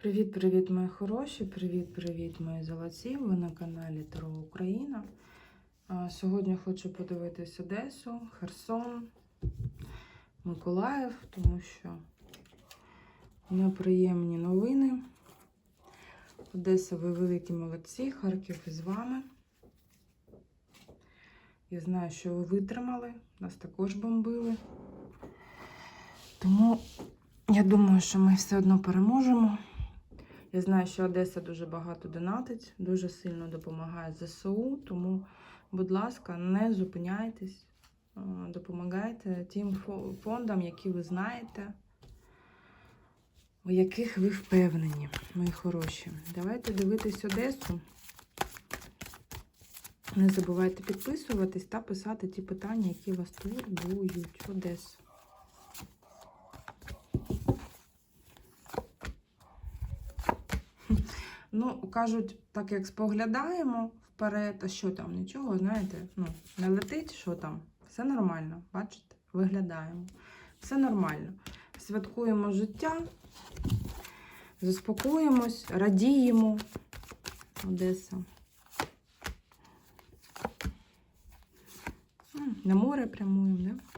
Привіт-привіт, мої хороші! Привіт-привіт, мої золоті! Ви на каналі Таро Україна. Сьогодні хочу подивитись Одесу, Херсон, Миколаїв, тому що неприємні новини. Одеса, ви великі молодці, Харків із вами. Я знаю, що ви витримали, нас також бомбили. Тому я думаю, що ми все одно переможемо. Я знаю, що Одеса дуже багато донатить, дуже сильно допомагає ЗСУ, тому, будь ласка, не зупиняйтесь, допомагайте тим фондам, які ви знаєте, у яких ви впевнені, мої хороші. Давайте дивитись Одесу. Не забувайте підписуватись та писати ті питання, які вас турбують. Одесу. Ну, кажуть, так як споглядаємо вперед, а що там, нічого, знаєте, ну, не летить, що там. Все нормально, бачите? Виглядаємо. Все нормально. Святкуємо життя, заспокоїмось, радіємо. Одеса. На море прямуємо, да?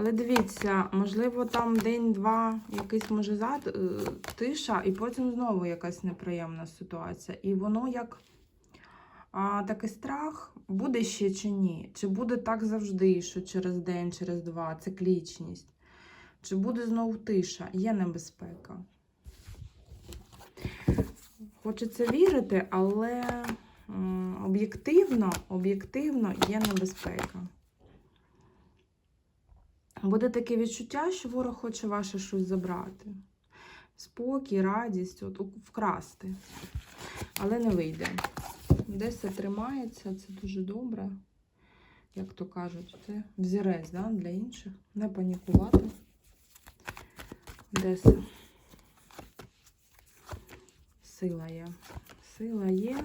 Але дивіться, можливо, там день-два якийсь може зад, е, тиша, і потім знову якась неприємна ситуація. І воно як а, такий страх буде ще чи ні? Чи буде так завжди, що через день, через два, циклічність? Чи буде знову тиша? Є небезпека. Хочеться вірити, але об'єктивно, об'єктивно є небезпека. Буде таке відчуття, що ворог хоче ваше щось забрати. Спокій, радість, от, вкрасти. Але не вийде. Десь це тримається, це дуже добре. Як то кажуть, це взірець да, для інших. Не панікувати. Десь сила є. Сила є.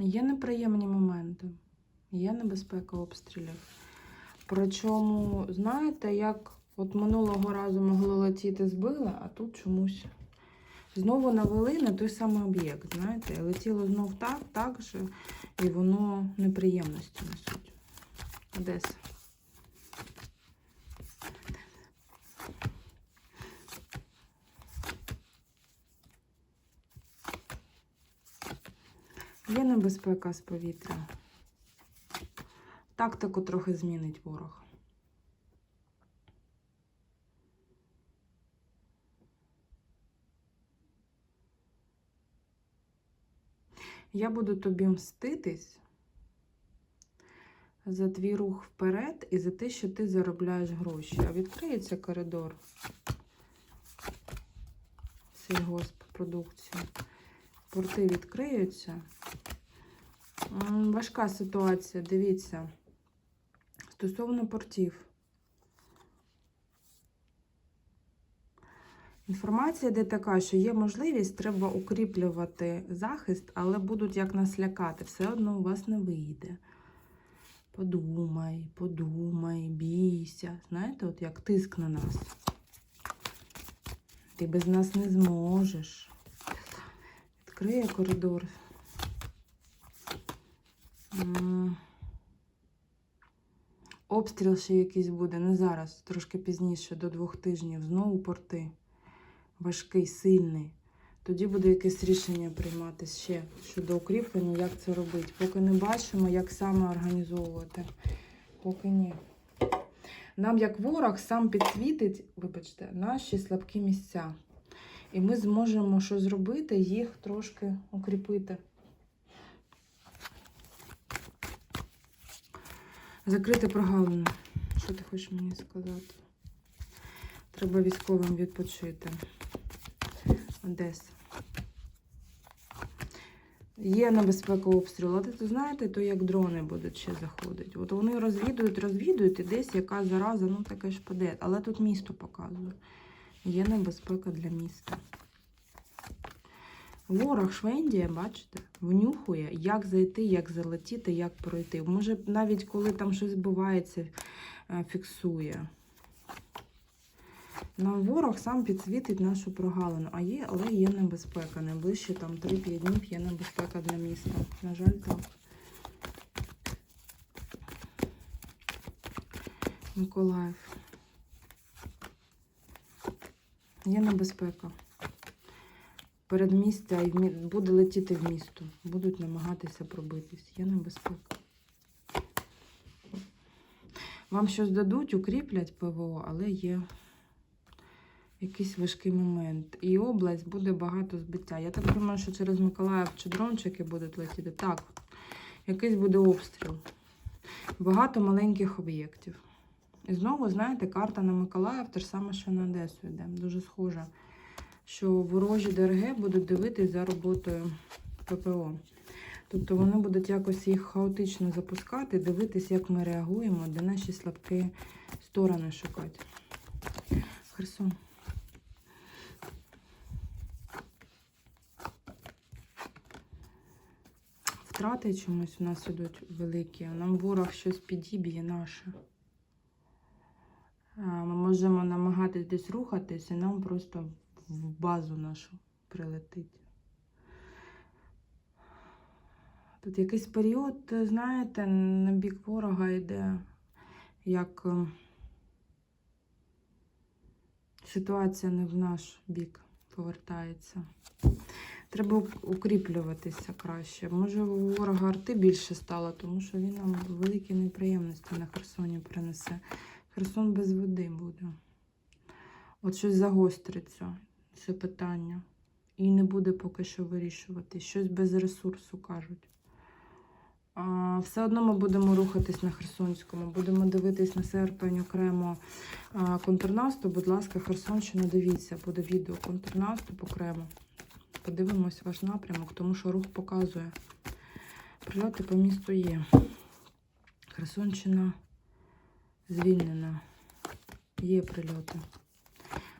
Є неприємні моменти, є небезпека обстрілів. Причому, знаєте, як от минулого разу могло летіти збили, а тут чомусь знову навели на той самий об'єкт. Знаєте, летіло знов так, так же, і воно неприємності несуть. Одеса. Є небезпека з повітря. Тактику трохи змінить ворог. Я буду тобі мститись за твій рух вперед і за те, що ти заробляєш гроші. А відкриється коридор сільгосппродукції. Порти відкриються. Важка ситуація, дивіться. Стосовно портів. Інформація йде така, що є можливість, треба укріплювати захист, але будуть як нас лякати. Все одно у вас не вийде. Подумай, подумай, бійся. Знаєте, от як тиск на нас. Ти без нас не зможеш. Відкриє коридор. Обстріл ще якийсь буде, не зараз, трошки пізніше, до двох тижнів. Знову порти. Важкий, сильний. Тоді буде якесь рішення приймати ще щодо укріплення, як це робити. Поки не бачимо, як саме організовувати. Поки ні. Нам, як ворог, сам підсвітить, вибачте, наші слабкі місця. І ми зможемо що зробити, їх трошки укріпити. Закрити прогалину. Що ти хочеш мені сказати? Треба військовим відпочити. Одеса. Є небезпека обстрілу, але то знаєте, то як дрони будуть ще заходити. От вони розвідують, розвідують, і десь яка зараза, ну таке ж паде. Але тут місто показує. Є небезпека для міста. Ворог Швендія, бачите, внюхує, як зайти, як залетіти, як пройти. Може, навіть коли там щось відбувається, е, фіксує. Нам ворог сам підсвітить нашу прогалину, а є, але є небезпека. Найближче там 3-5 днів є небезпека для міста. На жаль, так. Миколаїв. Є небезпека. Передмістя і буде летіти в місто. Будуть намагатися пробитись. Є небезпека. Вам щось дадуть, укріплять ПВО, але є якийсь важкий момент. І область буде багато збиття. Я так думаю, що через Миколаїв чи дрончики будуть летіти. Так, якийсь буде обстріл. Багато маленьких об'єктів. І знову, знаєте, карта на Миколаїв те ж саме, що на Одесу йде. Дуже схожа. Що ворожі ДРГ будуть дивитись за роботою ППО. Тобто вони будуть якось їх хаотично запускати, дивитись, як ми реагуємо, де наші слабкі сторони шукати. Херсон. Втрати чомусь у нас ідуть великі. Нам ворог щось підіб'є наше. Ми можемо намагатись десь рухатись, і нам просто в базу нашу прилетить. Тут якийсь період, знаєте, на бік ворога йде, як е, ситуація не в наш бік повертається. Треба укріплюватися краще. Може, у ворога арти більше стало, тому що він нам великі неприємності на Херсоні принесе. Херсон без води буде. От щось загостриться, це питання. І не буде поки що вирішувати. Щось без ресурсу кажуть. А, все одно ми будемо рухатись на Херсонському, будемо дивитись на серпень окремо контрнаступ. Будь ласка, Херсонщина, дивіться, буде відео контрнаступ окремо. Подивимось ваш напрямок, тому що рух показує. Прильоти по місту є. Херсонщина звільнена. Є прильоти.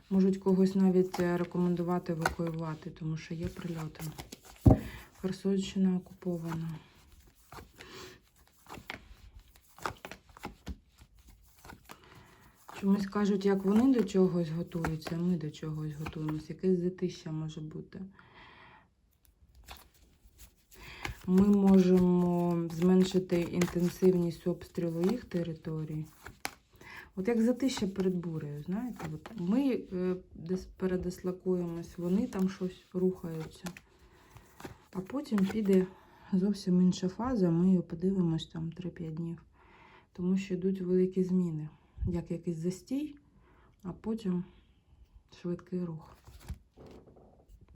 Можуть когось навіть е, рекомендувати евакуювати, тому що є прильоти. Херсонщина окупована. Чомусь кажуть, як вони до чогось готуються, а ми до чогось готуємося. Якесь затища може бути. Ми можемо зменшити інтенсивність обстрілу їх територій. От як затища перед бурею, знаєте, от ми е, десь передислокуємось, вони там щось рухаються. А потім піде зовсім інша фаза, ми її подивимось там 3-5 днів. Тому що йдуть великі зміни, як якийсь застій, а потім швидкий рух.